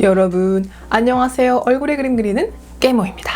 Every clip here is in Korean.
여러분 안녕하세요. 얼굴에 그림 그리는 깨모입니다.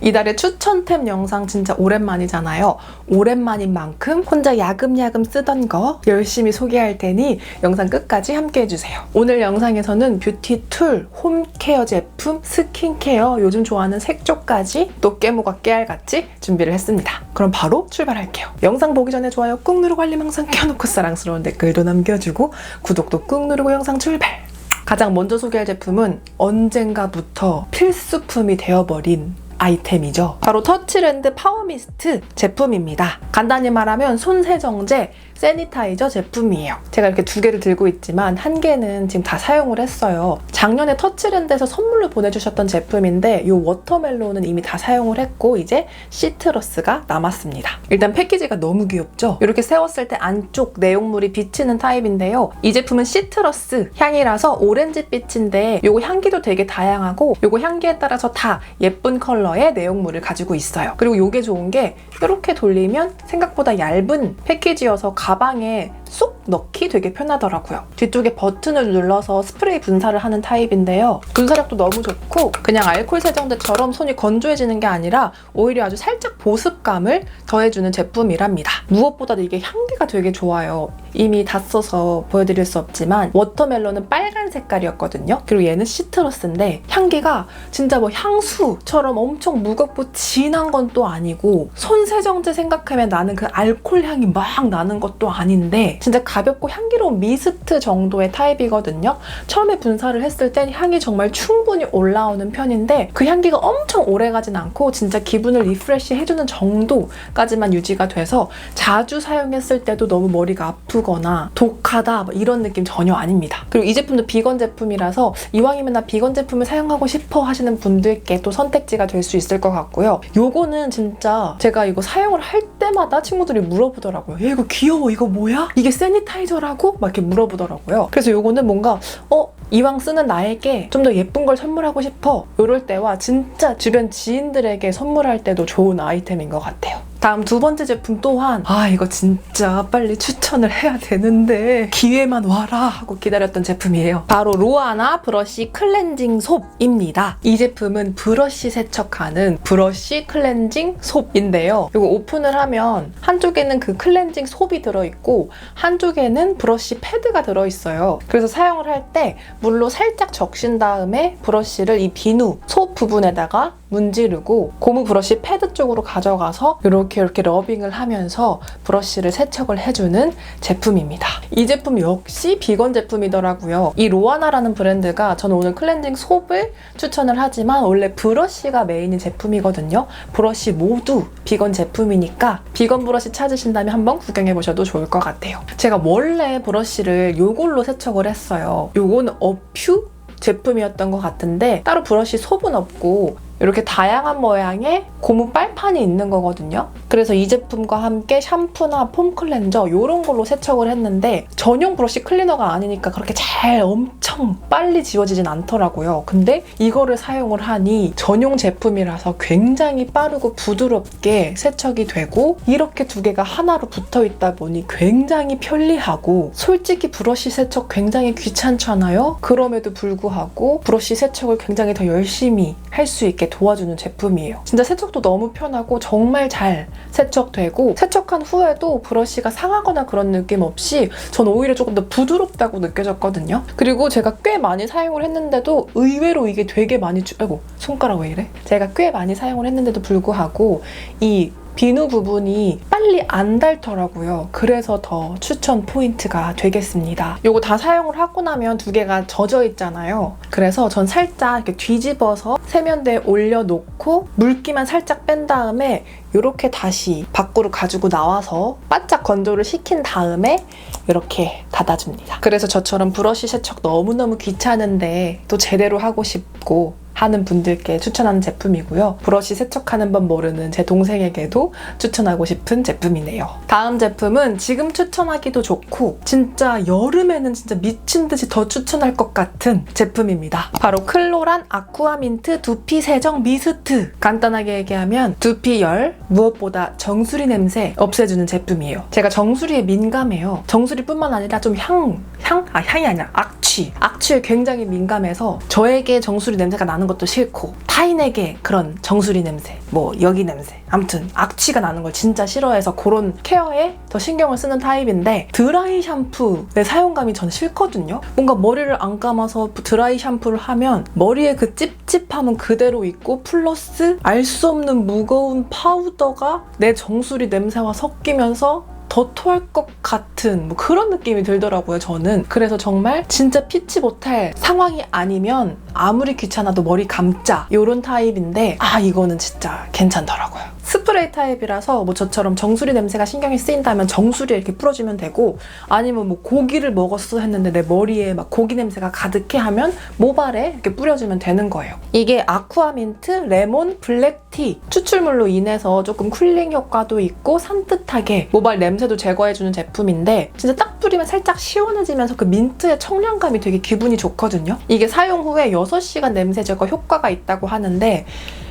이달의 추천템 영상 진짜 오랜만이잖아요. 오랜만인 만큼 혼자 야금야금 쓰던 거 열심히 소개할 테니 영상 끝까지 함께 해주세요. 오늘 영상에서는 뷰티 툴, 홈케어 제품, 스킨케어 요즘 좋아하는 색조까지 또 깨모가 깨알같이 준비를 했습니다. 그럼 바로 출발할게요. 영상 보기 전에 좋아요 꾹 누르고 알림 항상 켜놓고 사랑스러운 댓글도 남겨주고 구독도 꾹 누르고 영상 출발 가장 먼저 소개할 제품은 언젠가부터 필수품이 되어버린 아이템이죠. 바로 터치랜드 파워미스트 제품입니다. 간단히 말하면 손 세정제, 세니타이저 제품이에요. 제가 이렇게 두 개를 들고 있지만 한 개는 지금 다 사용을 했어요. 작년에 터치랜드에서 선물로 보내주셨던 제품인데 이 워터멜론은 이미 다 사용을 했고 이제 시트러스가 남았습니다. 일단 패키지가 너무 귀엽죠? 이렇게 세웠을 때 안쪽 내용물이 비치는 타입인데요. 이 제품은 시트러스 향이라서 오렌지빛인데 요거 향기도 되게 다양하고 요거 향기에 따라서 다 예쁜 컬러의 내용물을 가지고 있어요. 그리고 요게 좋은 게 이렇게 돌리면 생각보다 얇은 패키지여서 가 방에 쏙 넣기 되게 편하더라고요. 뒤쪽에 버튼을 눌러서 스프레이 분사를 하는 타입인데요. 분사력도 너무 좋고 그냥 알콜 세정제처럼 손이 건조해지는 게 아니라 오히려 아주 살짝 보습감을 더해주는 제품이랍니다. 무엇보다도 이게 향기가 되게 좋아요. 이미 다 써서 보여드릴 수 없지만 워터멜론은 빨간 색깔이었거든요. 그리고 얘는 시트러스인데 향기가 진짜 뭐 향수처럼 엄청 무겁고 진한 건 또 아니고 손 세정제 생각하면 나는 그 알콜 향이 막 나는 것도 아닌데 진짜 가볍고 향기로운 미스트 정도의 타입이거든요. 처음에 분사를 했을 땐 향이 정말 충분히 올라오는 편인데 그 향기가 엄청 오래 가진 않고 진짜 기분을 리프레시 해주는 정도까지만 유지가 돼서 자주 사용했을 때도 너무 머리가 아프거나 독하다 뭐 이런 느낌 전혀 아닙니다. 그리고 이 제품도 비건 제품이라서 이왕이면 나 비건 제품을 사용하고 싶어 하시는 분들께 또 선택지가 될 수 있을 것 같고요. 요거는 진짜 제가 이거 사용을 할 때마다 친구들이 물어보더라고요. 얘 이거 귀여워 이거 뭐야? 이게 세니타이저라고? 막 이렇게 물어보더라고요. 그래서 요거는 뭔가 어 이왕 쓰는 나에게 좀 더 예쁜 걸 선물하고 싶어 이럴 때와 진짜 주변 지인들에게 선물할 때도 좋은 아이템인 것 같아요. 다음 두 번째 제품 또한 아 이거 진짜 빨리 추천을 해야 되는데 기회만 와라 하고 기다렸던 제품이에요. 바로 로아나 브러쉬 클렌징 솝입니다. 이 제품은 브러쉬 세척하는 브러쉬 클렌징 솝인데요. 이거 오픈을 하면 한쪽에는 그 클렌징 솝이 들어있고 한쪽에는 브러쉬 패드가 들어있어요. 그래서 사용을 할 때 물로 살짝 적신 다음에 브러쉬를 이 비누 솝 부분에다가 문지르고 고무 브러쉬 패드 쪽으로 가져가서 이렇게 이렇게 러빙을 하면서 브러쉬를 세척을 해주는 제품입니다. 이 제품 역시 비건 제품이더라고요. 이 로아나라는 브랜드가 저는 오늘 클렌징 솝을 추천을 하지만 원래 브러쉬가 메인인 제품이거든요. 브러쉬 모두 비건 제품이니까 비건 브러쉬 찾으신다면 한번 구경해 보셔도 좋을 것 같아요. 제가 원래 브러쉬를 이걸로 세척을 했어요. 요거는 어퓨 제품이었던 것 같은데 따로 브러쉬 솝은 없고 이렇게 다양한 모양의 고무 빨판이 있는 거거든요. 그래서 이 제품과 함께 샴푸나 폼 클렌저 이런 걸로 세척을 했는데 전용 브러쉬 클리너가 아니니까 그렇게 잘 엄청 빨리 지워지진 않더라고요. 근데 이거를 사용을 하니 전용 제품이라서 굉장히 빠르고 부드럽게 세척이 되고 이렇게 두 개가 하나로 붙어 있다 보니 굉장히 편리하고 솔직히 브러쉬 세척 굉장히 귀찮잖아요. 그럼에도 불구하고 브러쉬 세척을 굉장히 더 열심히 할 수 있게 도와주는 제품이에요. 진짜 세척도 너무 편하고 정말 잘 세척되고 세척한 후에도 브러쉬가 상하거나 그런 느낌 없이 전 오히려 조금 더 부드럽다고 느껴졌거든요. 그리고 제가 꽤 많이 사용을 했는데도 의외로 이게 되게 많이 주... 아이고 손가락 왜 이래? 제가 꽤 많이 사용을 했는데도 불구하고 이 비누 부분이 빨리 안 닳더라고요. 그래서 더 추천 포인트가 되겠습니다. 요거 다 사용을 하고 나면 두 개가 젖어 있잖아요. 그래서 전 살짝 이렇게 뒤집어서 세면대에 올려놓고 물기만 살짝 뺀 다음에 이렇게 다시 밖으로 가지고 나와서 바짝 건조를 시킨 다음에 이렇게 닫아줍니다. 그래서 저처럼 브러쉬 세척 너무너무 귀찮은데 또 제대로 하고 싶고 하는 분들께 추천하는 제품이고요. 브러쉬 세척하는 법 모르는 제 동생에게도 추천하고 싶은 제품이네요. 다음 제품은 지금 추천하기도 좋고 진짜 여름에는 진짜 미친 듯이 더 추천할 것 같은 제품입니다. 바로 클로란 아쿠아민트 두피 세정 미스트. 간단하게 얘기하면 두피 열, 무엇보다 정수리 냄새 없애주는 제품이에요. 제가 정수리에 민감해요. 정수리뿐만 아니라 좀 향, 향? 아, 향이 아니라 악취. 악취에 굉장히 민감해서 저에게 정수리 냄새가 나는 것도 싫고 타인에게 그런 정수리 냄새, 뭐 여기 냄새. 아무튼 악취가 나는 걸 진짜 싫어해서 그런 케어에 더 신경을 쓰는 타입인데 드라이 샴푸의 사용감이 전 싫거든요. 뭔가 머리를 안 감아서 드라이 샴푸를 하면 머리에 그 찝찝함은 그대로 있고 플러스 알 수 없는 무거운 파우더가 내 정수리 냄새와 섞이면서 더 토할 것 같은 뭐 그런 느낌이 들더라고요, 저는. 그래서 정말 진짜 피치 못할 상황이 아니면 아무리 귀찮아도 머리 감자 요런 타입인데 아 이거는 진짜 괜찮더라고요. 스프레이 타입이라서 뭐 저처럼 정수리 냄새가 신경이 쓰인다면 정수리에 이렇게 뿌려주면 되고 아니면 뭐 고기를 먹었어 했는데 내 머리에 막 고기 냄새가 가득해 하면 모발에 이렇게 뿌려주면 되는 거예요. 이게 아쿠아민트 레몬 블랙티 추출물로 인해서 조금 쿨링 효과도 있고 산뜻하게 모발 냄새 도 제거해주는 제품인데 진짜 딱 뿌리면 살짝 시원해지면서 그 민트의 청량감이 되게 기분이 좋거든요. 이게 사용 후에 6시간 냄새 제거 효과가 있다고 하는데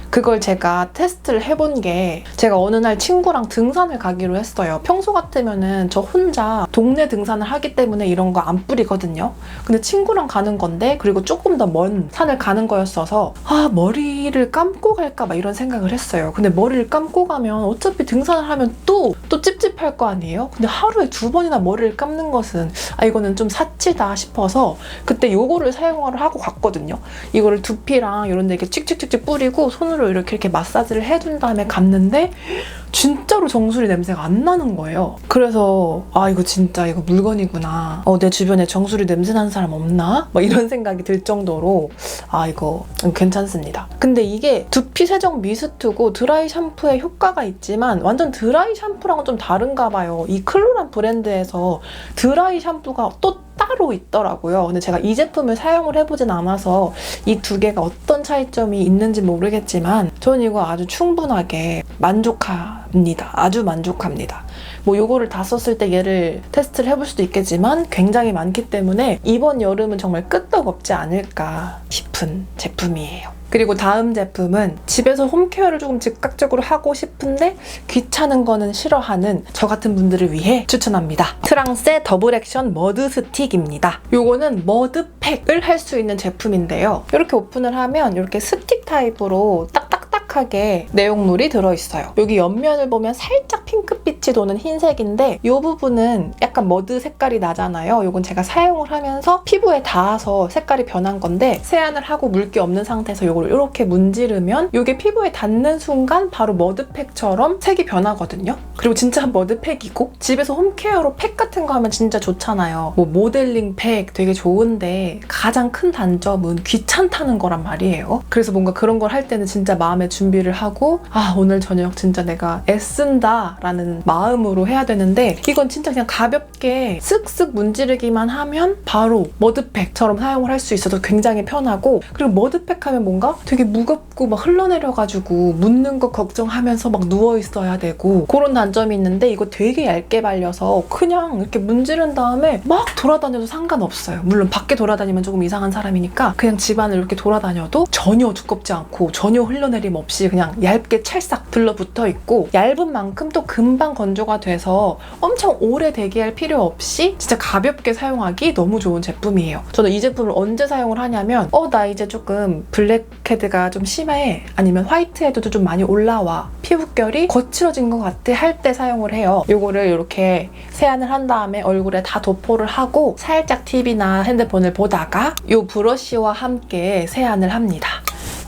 그걸 제가 테스트를 해본 게 제가 어느 날 친구랑 등산을 가기로 했어요. 평소 같으면은 저 혼자 동네 등산을 하기 때문에 이런 거 안 뿌리거든요. 근데 친구랑 가는 건데 그리고 조금 더 먼 산을 가는 거였어서 아 머리를 감고 갈까 막 이런 생각을 했어요. 근데 머리를 감고 가면 어차피 등산을 하면 또또 찝찝할 거 아니에요? 근데 하루에 두 번이나 머리를 감는 것은 아 이거는 좀 사치다 싶어서 그때 요거를 사용을 하고 갔거든요. 이거를 두피랑 이런 데 이렇게 칙칙칙칙 뿌리고 손으로 이렇게 이렇게 마사지를 해준 다음에 감는데 진짜로 정수리 냄새가 안 나는 거예요. 그래서 아 이거 진짜 이거 물건이구나. 어, 내 주변에 정수리 냄새 나는 사람 없나? 막 이런 생각이 들 정도로 아 이거 괜찮습니다. 근데 이게 두피 세정 미스트고 드라이 샴푸에 효과가 있지만 완전 드라이 샴푸랑은 좀 다른가 봐요. 이 클로란 브랜드에서 드라이 샴푸가 또 따로 있더라고요. 근데 제가 이 제품을 사용을 해보진 않아서 이 두 개가 어떤 차이점이 있는지 모르겠지만 저는 이거 아주 충분하게 만족 합니다. 아주 만족합니다. 뭐 요거를 다 썼을 때 얘를 테스트를 해볼 수도 있겠지만 굉장히 많기 때문에 이번 여름은 정말 끄떡없지 않을까 싶은 제품이에요. 그리고 다음 제품은 집에서 홈케어를 조금 즉각적으로 하고 싶은데 귀찮은 거는 싫어하는 저 같은 분들을 위해 추천합니다. 트랑스의 더블 액션 머드 스틱입니다. 요거는 머드팩을 할 수 있는 제품인데요. 이렇게 오픈을 하면 이렇게 스틱 타입으로 딱딱딱하게 내용물이 들어있어요. 여기 옆면을 보면 살짝 핑크빛이 도는 흰색인데 이 부분은 약간 머드 색깔이 나잖아요. 이건 제가 사용을 하면서 피부에 닿아서 색깔이 변한 건데 세안을 하고 물기 없는 상태에서 이걸 이렇게 문지르면 이게 피부에 닿는 순간 바로 머드팩처럼 색이 변하거든요. 그리고 진짜 머드팩이고 집에서 홈케어로 팩 같은 거 하면 진짜 좋잖아요. 뭐 모델링 팩 되게 좋은데 가장 큰 단점은 귀찮다는 거란 말이에요. 그래서 뭔가 그런 걸 할 때는 진짜 마음의 준비를 하고 아 오늘 저녁 진짜 내가 애쓴다 라는 마음으로 해야 되는데 이건 진짜 그냥 가볍게 쓱쓱 문지르기만 하면 바로 머드팩처럼 사용을 할 수 있어서 굉장히 편하고 그리고 머드팩 하면 뭔가 되게 무겁고 막 흘러내려가지고 묻는 거 걱정하면서 막 누워 있어야 되고 그런 단점이 있는데 이거 되게 얇게 발려서 그냥 이렇게 문지른 다음에 막 돌아다녀도 상관없어요. 물론 밖에 돌아다니면 조금 이상한 사람이니까 그냥 집안을 이렇게 돌아다녀도 전혀 두껍지 않고 전혀 흘러내림 없이 그냥 얇게 찰싹 들러붙어 있고 얇은 만큼 또 금방 건조가 돼서 엄청 오래 대기할 필요 없이 진짜 가볍게 사용하기 너무 좋은 제품이에요. 저는 이 제품을 언제 사용을 하냐면 어 나 이제 조금 블랙 헤드가 좀 심해 아니면 화이트헤드도 좀 많이 올라와 피부결이 거칠어진 것 같아 할 때 사용을 해요. 요거를 이렇게 세안을 한 다음에 얼굴에 다 도포를 하고 살짝 TV나 핸드폰을 보다가 요 브러쉬와 함께 세안을 합니다.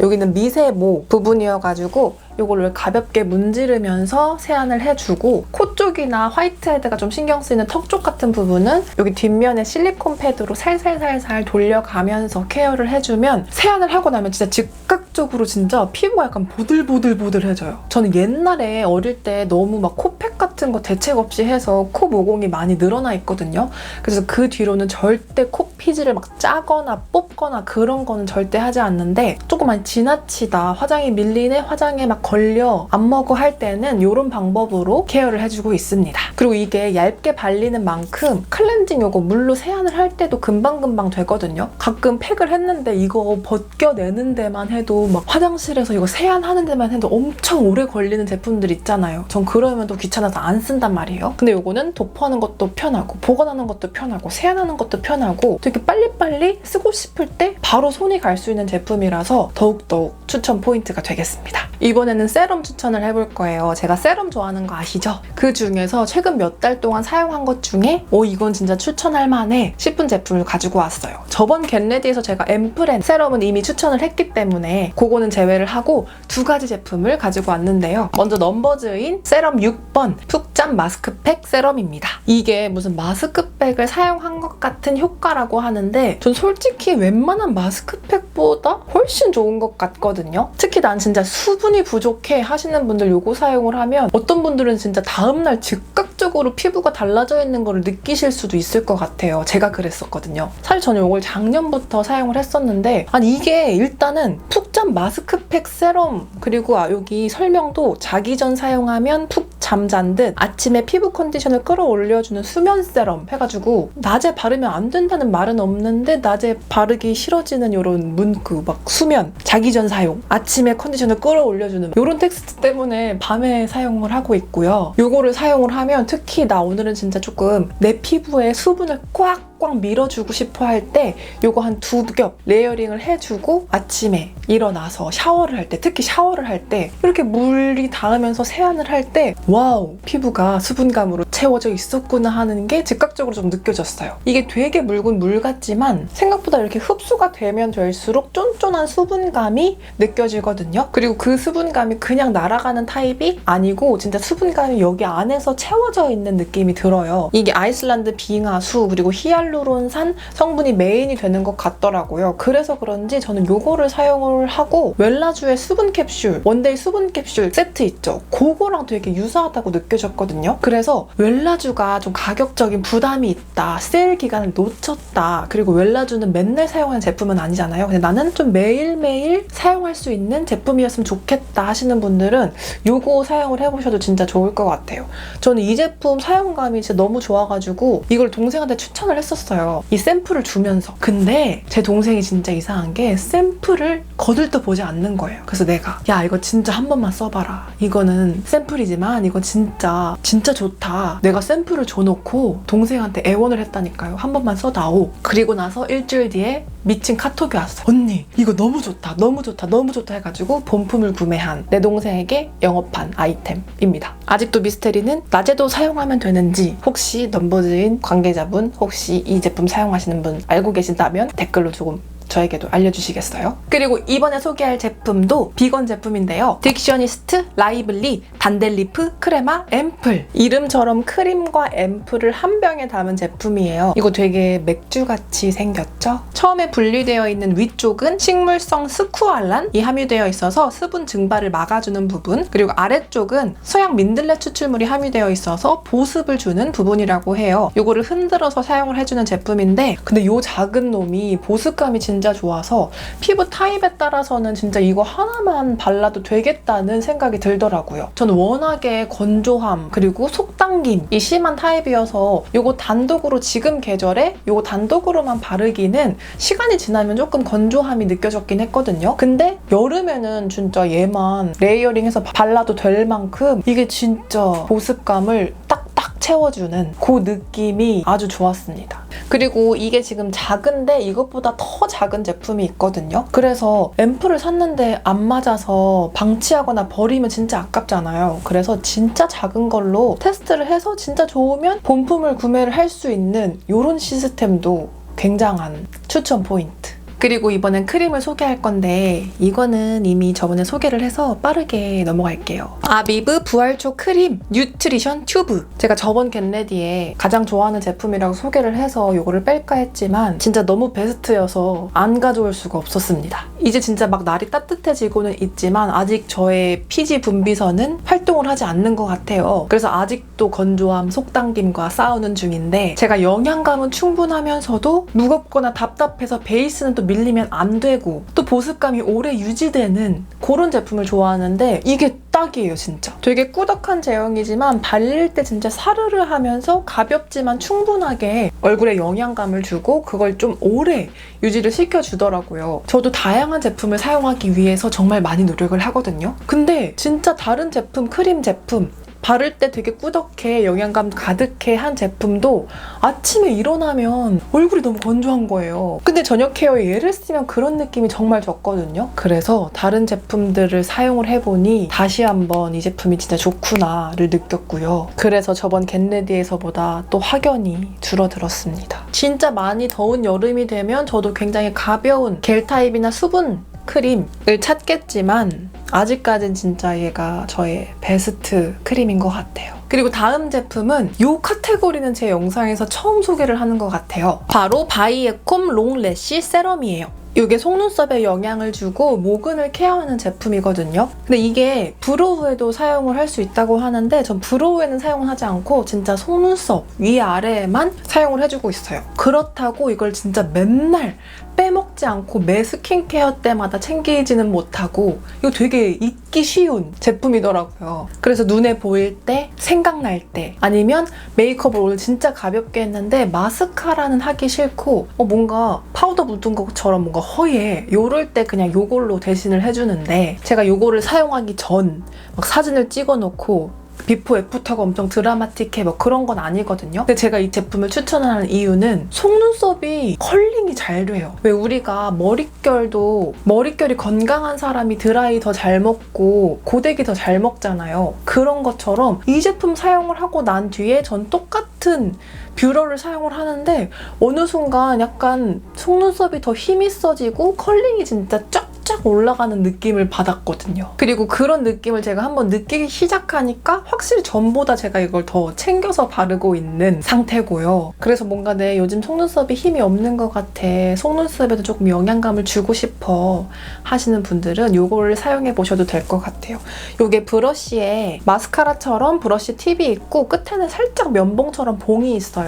여기는 미세모 부분이어가지고 요거를 가볍게 문지르면서 세안을 해주고 코 쪽이나 화이트헤드가 좀 신경 쓰이는 턱 쪽 같은 부분은 여기 뒷면에 실리콘 패드로 살살살살 돌려가면서 케어를 해주면 세안을 하고 나면 진짜 즉각 즉각적으로 진짜 피부가 약간 보들보들보들해져요. 저는 옛날에 어릴 때 너무 막 코팩 같은 거 대책 없이 해서 코 모공이 많이 늘어나 있거든요. 그래서 그 뒤로는 절대 코피지를 막 짜거나 뽑거나 그런 거는 절대 하지 않는데 조금만 지나치다 화장이 밀리네 화장에 막 걸려 안 먹어 할 때는 이런 방법으로 케어를 해주고 있습니다. 그리고 이게 얇게 발리는 만큼 클렌징 요거 물로 세안을 할 때도 금방금방 되거든요. 가끔 팩을 했는데 이거 벗겨내는 데만 해도 막 화장실에서 이거 세안하는 데만 해도 엄청 오래 걸리는 제품들 있잖아요. 전 그러면 또 귀찮아서 안 쓴단 말이에요. 근데 요거는 도포하는 것도 편하고 보관하는 것도 편하고 세안하는 것도 편하고 되게 빨리빨리 쓰고 싶을 때 바로 손이 갈 수 있는 제품이라서 더욱더욱 추천 포인트가 되겠습니다. 이번에는 세럼 추천을 해볼 거예요. 제가 세럼 좋아하는 거 아시죠? 그 중에서 최근 몇 달 동안 사용한 것 중에 오 이건 진짜 추천할 만해 싶은 제품을 가지고 왔어요. 저번 겟레디에서 제가 앰플앤 세럼은 이미 추천을 했기 때문에 그거는 제외를 하고 두 가지 제품을 가지고 왔는데요. 먼저 넘버즈인 세럼 6번 푹잠 마스크팩 세럼입니다. 이게 무슨 마스크팩을 사용한 것 같은 효과라고 하는데 전 솔직히 웬만한 마스크팩보다 훨씬 좋은 것 같거든요. 특히 난 진짜 수분이 부족해 하시는 분들 요거 사용을 하면 어떤 분들은 진짜 다음날 즉각적으로 피부가 달라져 있는 걸 느끼실 수도 있을 것 같아요. 제가 그랬었거든요. 사실 저는 이걸 작년부터 사용을 했었는데 아니 이게 일단은 푹잠 마스크팩 세럼 그리고 아, 여기 설명도 자기 전 사용하면 푹 잠잔 듯 아침에 피부 컨디션을 끌어올려주는 수면 세럼 해가지고 낮에 바르면 안 된다는 말은 없는데 낮에 바르기 싫어지는 이런 문구 막 수면 자기 전 사용 아침에 컨디션을 끌어올려주는 이런 텍스트 때문에 밤에 사용을 하고 있고요. 요거를 사용을 하면 특히 나 오늘은 진짜 조금 내 피부에 수분을 꽉 꽉 밀어주고 싶어 할 때 요거 한 두 겹 레이어링을 해주고 아침에 일어나서 샤워를 할 때 특히 샤워를 할 때 이렇게 물이 닿으면서 세안을 할 때 와우 피부가 수분감으로 채워져 있었구나 하는 게 즉각적으로 좀 느껴졌어요. 이게 되게 묽은 물 같지만 생각보다 이렇게 흡수가 되면 될수록 쫀쫀한 수분감이 느껴지거든요. 그리고 그 수분감이 그냥 날아가는 타입이 아니고 진짜 수분감이 여기 안에서 채워져 있는 느낌이 들어요. 이게 아이슬란드 빙하수 그리고 히알루론산 성분이 메인이 되는 것 같더라고요. 그래서 그런지 저는 요거를 사용을 하고 웰라주의 수분 캡슐 원데이 수분 캡슐 세트 있죠. 그거랑 되게 유사하다고 느껴졌거든요. 그래서 웰라주가 좀 가격적인 부담이 있다. 세일 기간을 놓쳤다. 그리고 웰라주는 맨날 사용하는 제품은 아니잖아요. 근데 나는 좀 매일매일 사용할 수 있는 제품이었으면 좋겠다 하시는 분들은 요거 사용을 해보셔도 진짜 좋을 것 같아요. 저는 이 제품 사용감이 진짜 너무 좋아가지고 이걸 동생한테 추천을 했었어요. 이 샘플을 주면서. 근데 제 동생이 진짜 이상한 게 샘플을 거들떠 보지 않는 거예요. 그래서 내가 야 이거 진짜 한 번만 써봐라. 이거는 샘플이지만 이거 진짜 진짜 좋다. 내가 샘플을 줘놓고 동생한테 애원을 했다니까요. 한 번만 써다오. 그리고 나서 일주일 뒤에 미친 카톡이 왔어. 언니 이거 너무 좋다. 너무 좋다. 너무 좋다 해가지고 본품을 구매한 내 동생에게 영업한 아이템입니다. 아직도 미스테리는 낮에도 사용하면 되는지 혹시 넘버즈인 관계자분 혹시 이 제품 사용하시는 분 알고 계신다면 댓글로 조금 저에게도 알려주시겠어요? 그리고 이번에 소개할 제품도 비건 제품인데요. 딕셔니스트 라이블리 단델리프 크레마 앰플 이름처럼 크림과 앰플을 한 병에 담은 제품이에요. 이거 되게 맥주같이 생겼죠? 처음에 분리되어 있는 위쪽은 식물성 스쿠알란이 함유되어 있어서 수분 증발을 막아주는 부분 그리고 아래쪽은 서양 민들레 추출물이 함유되어 있어서 보습을 주는 부분이라고 해요. 이거를 흔들어서 사용을 해주는 제품인데 근데 이 작은 놈이 보습감이 진짜 좋아서 피부 타입에 따라서는 진짜 이거 하나만 발라도 되겠다는 생각이 들더라고요. 저는 워낙에 건조함 그리고 속당김이 심한 타입이어서 이거 단독으로 지금 계절에 이거 단독으로만 바르기는 시간이 지나면 조금 건조함이 느껴졌긴 했거든요. 근데 여름에는 진짜 얘만 레이어링해서 발라도 될 만큼 이게 진짜 보습감을 딱딱 채워주는 그 느낌이 아주 좋았습니다. 그리고 이게 지금 작은데 이것보다 더 작은 제품이 있거든요. 그래서 앰플을 샀는데 안 맞아서 방치하거나 버리면 진짜 아깝잖아요. 그래서 진짜 작은 걸로 테스트를 해서 진짜 좋으면 본품을 구매를 할 수 있는 이런 시스템도 굉장한 추천 포인트. 그리고 이번엔 크림을 소개할 건데 이거는 이미 저번에 소개를 해서 빠르게 넘어갈게요. 아비브 부활초 크림 뉴트리션 튜브. 제가 저번 겟레디에 가장 좋아하는 제품이라고 소개를 해서 이거를 뺄까 했지만 진짜 너무 베스트여서 안 가져올 수가 없었습니다. 이제 진짜 막 날이 따뜻해지고는 있지만 아직 저의 피지 분비선은 활동을 하지 않는 것 같아요. 그래서 아직도 건조함, 속당김과 싸우는 중인데 제가 영양감은 충분하면서도 무겁거나 답답해서 베이스는 또 밀리면 안 되고 또 보습감이 오래 유지되는 그런 제품을 좋아하는데 이게 딱이에요 진짜. 되게 꾸덕한 제형이지만 발릴 때 진짜 사르르 하면서 가볍지만 충분하게 얼굴에 영양감을 주고 그걸 좀 오래 유지를 시켜주더라고요. 저도 다양한 제품을 사용하기 위해서 정말 많이 노력을 하거든요. 근데 진짜 다른 제품 크림 제품 바를 때 되게 꾸덕해 영양감 가득해 한 제품도 아침에 일어나면 얼굴이 너무 건조한 거예요. 근데 저녁 케어에 얘를 쓰면 그런 느낌이 정말 적거든요. 그래서 다른 제품들을 사용을 해보니 다시 한번 이 제품이 진짜 좋구나를 느꼈고요. 그래서 저번 겟레디에서보다 또 확연히 줄어들었습니다. 진짜 많이 더운 여름이 되면 저도 굉장히 가벼운 겔 타입이나 수분 크림을 찾겠지만 아직까진 진짜 얘가 저의 베스트 크림인 것 같아요. 그리고 다음 제품은 이 카테고리는 제 영상에서 처음 소개를 하는 것 같아요. 바로 바이에콤 롱래쉬 세럼이에요. 이게 속눈썹에 영향을 주고 모근을 케어하는 제품이거든요. 근데 이게 브로우에도 사용을 할 수 있다고 하는데 전 브로우에는 사용을 하지 않고 진짜 속눈썹 위아래에만 사용을 해주고 있어요. 그렇다고 이걸 진짜 맨날 빼먹지 않고 매 스킨케어 때마다 챙기지는 못하고 이거 되게 잊기 쉬운 제품이더라고요. 그래서 눈에 보일 때, 생각날 때 아니면 메이크업을 오늘 진짜 가볍게 했는데 마스카라는 하기 싫고 어, 뭔가 파우더 묻은 것처럼 뭔가 허예 요럴 때 그냥 요걸로 대신을 해주는데 제가 요거를 사용하기 전 막 사진을 찍어놓고 비포 애프터가 엄청 드라마틱해 뭐 그런 건 아니거든요. 근데 제가 이 제품을 추천하는 이유는 속눈썹이 컬링이 잘 돼요. 왜 우리가 머릿결도 머릿결이 건강한 사람이 드라이 더 잘 먹고 고데기 더 잘 먹잖아요. 그런 것처럼 이 제품 사용을 하고 난 뒤에 전 똑같은 뷰러를 사용을 하는데 어느 순간 약간 속눈썹이 더 힘이 써지고 컬링이 진짜 쫙쫙 올라가는 느낌을 받았거든요. 그리고 그런 느낌을 제가 한번 느끼기 시작하니까 확실히 전보다 제가 이걸 더 챙겨서 바르고 있는 상태고요. 그래서 뭔가 내 요즘 속눈썹이 힘이 없는 것 같아. 속눈썹에도 조금 영양감을 주고 싶어 하시는 분들은 이거를 사용해 보셔도 될 것 같아요. 이게 브러쉬에 마스카라처럼 브러쉬 팁이 있고 끝에는 살짝 면봉처럼 봉이 있어요.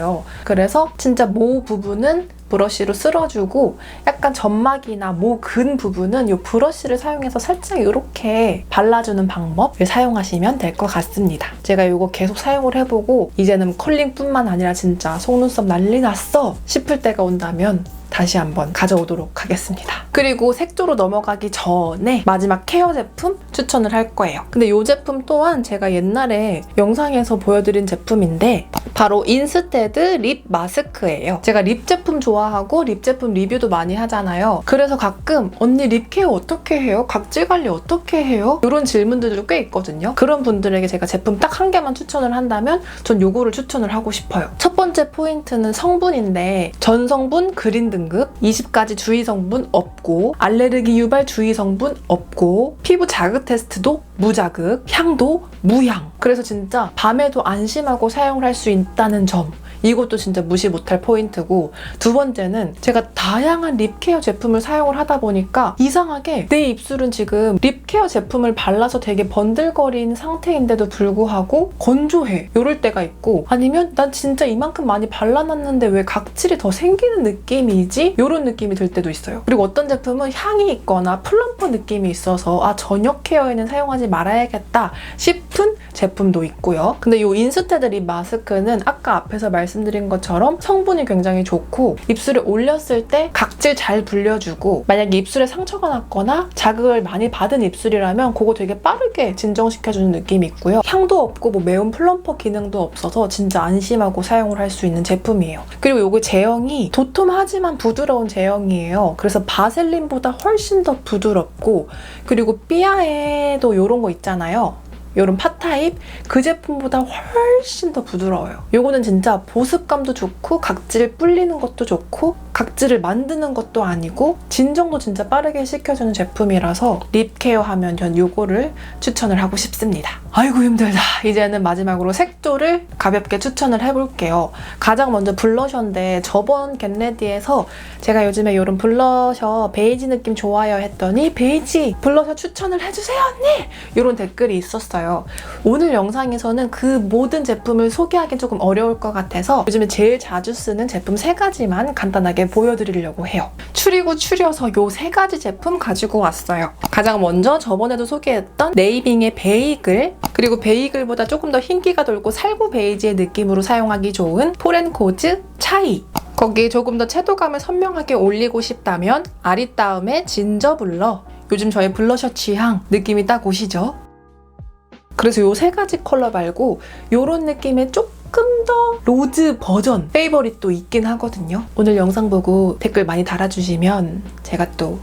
그래서 진짜 모 부분은 브러쉬로 쓸어주고 약간 점막이나 모 근 부분은 이 브러쉬를 사용해서 살짝 이렇게 발라주는 방법을 사용하시면 될 것 같습니다. 제가 이거 계속 사용을 해보고 이제는 컬링뿐만 아니라 진짜 속눈썹 난리 났어 싶을 때가 온다면 다시 한번 가져오도록 하겠습니다. 그리고 색조로 넘어가기 전에 마지막 케어 제품 추천을 할 거예요. 근데 이 제품 또한 제가 옛날에 영상에서 보여드린 제품인데 바로 인스테드 립 마스크예요. 제가 립 제품 좋아하고 립 제품 리뷰도 많이 하잖아요. 그래서 가끔 언니 립 케어 어떻게 해요? 각질 관리 어떻게 해요? 이런 질문들도 꽤 있거든요. 그런 분들에게 제가 제품 딱 한 개만 추천을 한다면 전 요거를 추천을 하고 싶어요. 첫 번째 포인트는 성분인데 전성분 그린 등급 20가지 주의 성분 없고 알레르기 유발 주의 성분 없고 피부 자극 테스트도 무자극 향도 무향. 그래서 진짜 밤에도 안심하고 사용을 할 수 있다는 점. 이것도 진짜 무시 못할 포인트고. 두 번째는 제가 다양한 립케어 제품을 사용을 하다 보니까 이상하게 내 입술은 지금 립케어 제품을 발라서 되게 번들거린 상태인데도 불구하고 건조해. 이럴 때가 있고. 아니면 난 진짜 이만큼 많이 발라놨는데 왜 각질이 더 생기는 느낌이지? 이런 느낌이 들 때도 있어요. 그리고 어떤 제품은 향이 있거나 플럼프 느낌이 있어서 아 저녁 케어에는 사용하지 말아야겠다 싶은 제품도 있고요 근데 이 인스테드 립 마스크는 아까 앞에서 말씀 말씀드린 것처럼 성분이 굉장히 좋고 입술에 올렸을 때 각질 잘 불려주고 만약에 입술에 상처가 났거나 자극을 많이 받은 입술이라면 그거 되게 빠르게 진정시켜주는 느낌이 있고요. 향도 없고 뭐 매운 플럼퍼 기능도 없어서 진짜 안심하고 사용을 할 수 있는 제품이에요. 그리고 이거 제형이 도톰하지만 부드러운 제형이에요. 그래서 바셀린보다 훨씬 더 부드럽고 그리고 삐아에도 이런 거 있잖아요. 이런 팟타입 그 제품보다 훨씬 더 부드러워요. 이거는 진짜 보습감도 좋고 각질 불리는 것도 좋고 각질을 만드는 것도 아니고 진정도 진짜 빠르게 시켜주는 제품이라서 립 케어 하면 전 요거를 추천을 하고 싶습니다. 아이고 힘들다. 이제는 마지막으로 색조를 가볍게 추천을 해볼게요. 가장 먼저 블러셔인데 저번 겟레디에서 제가 요즘에 이런 블러셔 베이지 느낌 좋아요 했더니 베이지 블러셔 추천을 해주세요 언니! 이런 댓글이 있었어요. 오늘 영상에서는 그 모든 제품을 소개하기 조금 어려울 것 같아서 요즘에 제일 자주 쓰는 제품 세 가지만 간단하게 보여드리려고 해요. 추리고 추려서 요 세 가지 제품 가지고 왔어요. 가장 먼저 저번에도 소개했던 네이빙의 베이글 그리고 베이글보다 조금 더 흰기가 돌고 살구 베이지의 느낌으로 사용하기 좋은 포렌코즈 차이 거기에 조금 더 채도감을 선명하게 올리고 싶다면 아리따움의 진저 블러 요즘 저의 블러셔 취향 느낌이 딱 오시죠? 그래서 요 세 가지 컬러 말고 요런 느낌의 조금 더 로즈 버전 페이버릿도 있긴 하거든요. 오늘 영상 보고 댓글 많이 달아주시면 제가 또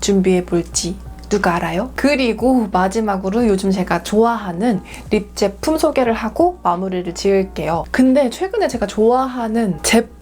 준비해 볼지 누가 알아요? 그리고 마지막으로 요즘 제가 좋아하는 립 제품 소개를 하고 마무리를 지을게요. 근데 최근에 제가 좋아하는 제품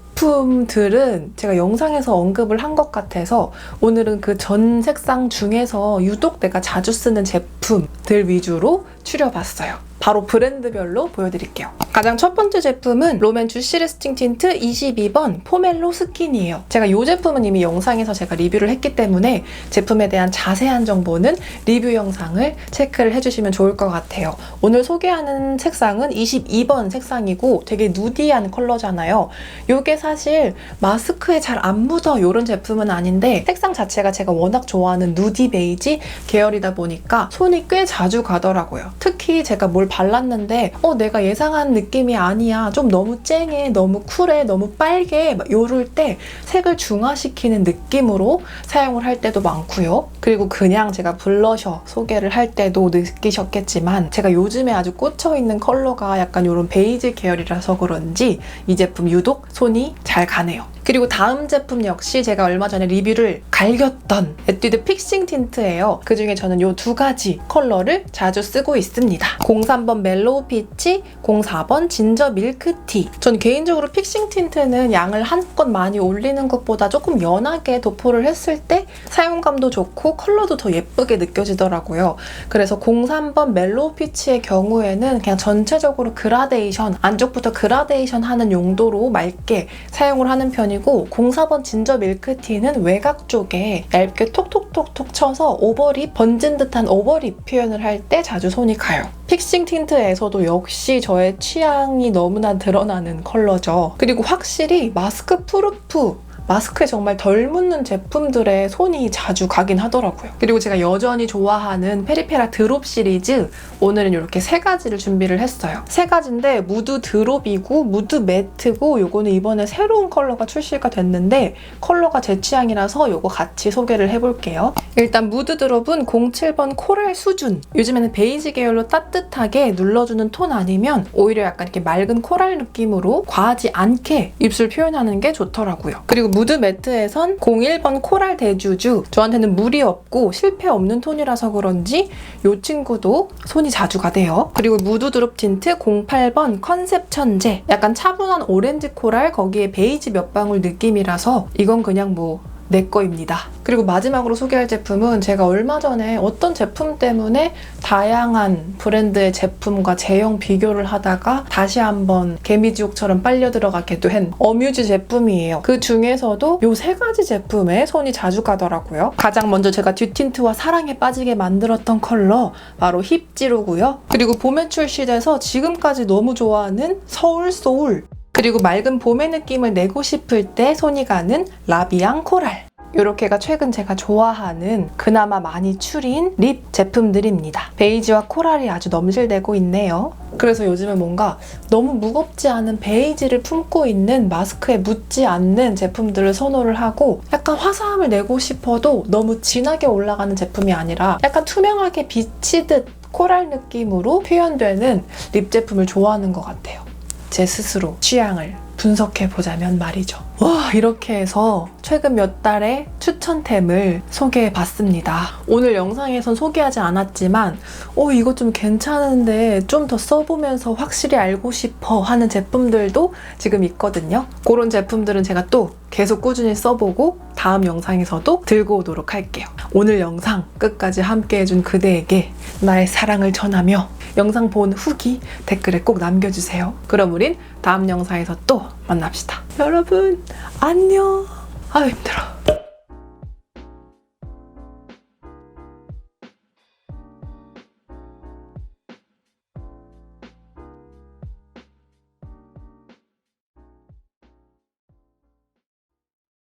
들은 제가 영상에서 언급을 한 것 같아서 오늘은 그 전 색상 중에서 유독 내가 자주 쓰는 제품들 위주로 추려봤어요. 바로 브랜드별로 보여드릴게요. 가장 첫 번째 제품은 롬앤 주시 레스팅 틴트 22번 포멜로 스킨이에요. 제가 이 제품은 이미 영상에서 제가 리뷰를 했기 때문에 제품에 대한 자세한 정보는 리뷰 영상을 체크를 해주시면 좋을 것 같아요. 오늘 소개하는 색상은 22번 색상이고 되게 누디한 컬러잖아요. 이게 사실 마스크에 잘 안 묻어 이런 제품은 아닌데 색상 자체가 제가 워낙 좋아하는 누디 베이지 계열이다 보니까 손이 꽤 자주 가더라고요. 특히 제가 뭘 발랐는데 어 내가 예상한 느낌이 아니야. 좀 너무 쨍해 너무 쿨해 너무 빨개. 막 요럴 때 색을 중화시키는 느낌으로 사용을 할 때도 많고요. 그리고 그냥 제가 블러셔 소개를 할 때도 느끼셨겠지만 제가 요즘에 아주 꽂혀 있는 컬러가 약간 요런 베이지 계열이라서 그런지 이 제품 유독 손이 잘 가네요 그리고 다음 제품 역시 제가 얼마 전에 리뷰를 갈겼던 에뛰드 픽싱 틴트예요. 그중에 저는 이 두 가지 컬러를 자주 쓰고 있습니다. 03번 멜로우 피치, 04번 진저 밀크티. 전 개인적으로 픽싱 틴트는 양을 한껏 많이 올리는 것보다 조금 연하게 도포를 했을 때 사용감도 좋고 컬러도 더 예쁘게 느껴지더라고요. 그래서 03번 멜로우 피치의 경우에는 그냥 전체적으로 그라데이션, 안쪽부터 그라데이션 하는 용도로 맑게 사용을 하는 편이고 아니고 04번 진저 밀크티는 외곽 쪽에 얇게 톡톡톡톡 쳐서 오버립, 번진 듯한 오버립 표현을 할 때 자주 손이 가요. 픽싱 틴트에서도 역시 저의 취향이 너무나 드러나는 컬러죠. 그리고 확실히 마스크 프루프 마스크에 정말 덜 묻는 제품들에 손이 자주 가긴 하더라고요. 그리고 제가 여전히 좋아하는 페리페라 드롭 시리즈 오늘은 이렇게 세 가지를 준비를 했어요. 세 가지인데 무드 드롭이고 무드 매트고 요거는 이번에 새로운 컬러가 출시가 됐는데 컬러가 제 취향이라서 요거 같이 소개를 해볼게요. 일단 무드 드롭은 07번 코랄 수준 요즘에는 베이지 계열로 따뜻하게 눌러주는 톤 아니면 오히려 약간 이렇게 맑은 코랄 느낌으로 과하지 않게 입술 표현하는 게 좋더라고요. 그리고 무드 매트에선 01번 코랄 대주주 저한테는 물이 없고 실패 없는 톤이라서 그런지 이 친구도 손이 자주 가대요. 그리고 무드 드롭 틴트 08번 컨셉 천재 약간 차분한 오렌지 코랄 거기에 베이지 몇 방울 느낌이라서 이건 그냥 뭐 내 거입니다. 그리고 마지막으로 소개할 제품은 제가 얼마 전에 어떤 제품 때문에 다양한 브랜드의 제품과 제형 비교를 하다가 다시 한번 개미지옥처럼 빨려 들어가게 된 어뮤즈 제품이에요. 그 중에서도 이세 가지 제품에 손이 자주 가더라고요. 가장 먼저 제가 듀틴트와 사랑에 빠지게 만들었던 컬러 바로 힙지로고요. 그리고 봄에 출시돼서 지금까지 너무 좋아하는 서울 소울 그리고 맑은 봄의 느낌을 내고 싶을 때 손이 가는 라비앙 코랄. 이렇게가 최근 제가 좋아하는 그나마 많이 추린 립 제품들입니다. 베이지와 코랄이 아주 넘실대고 있네요. 그래서 요즘은 뭔가 너무 무겁지 않은 베이지를 품고 있는 마스크에 묻지 않는 제품들을 선호를 하고 약간 화사함을 내고 싶어도 너무 진하게 올라가는 제품이 아니라 약간 투명하게 비치듯 코랄 느낌으로 표현되는 립 제품을 좋아하는 것 같아요. 제 스스로 취향을 분석해 보자면 말이죠. 와, 이렇게 해서 최근 몇 달의 추천템을 소개해 봤습니다. 오늘 영상에선 소개하지 않았지만, 어, 이거 좀 괜찮은데 좀 더 써보면서 확실히 알고 싶어 하는 제품들도 지금 있거든요. 그런 제품들은 제가 또 계속 꾸준히 써보고 다음 영상에서도 들고 오도록 할게요. 오늘 영상 끝까지 함께 해준 그대에게 나의 사랑을 전하며 영상 본 후기 댓글에 꼭 남겨주세요. 그럼 우린 다음 영상에서 또 만납시다. 여러분, 안녕. 아, 힘들어.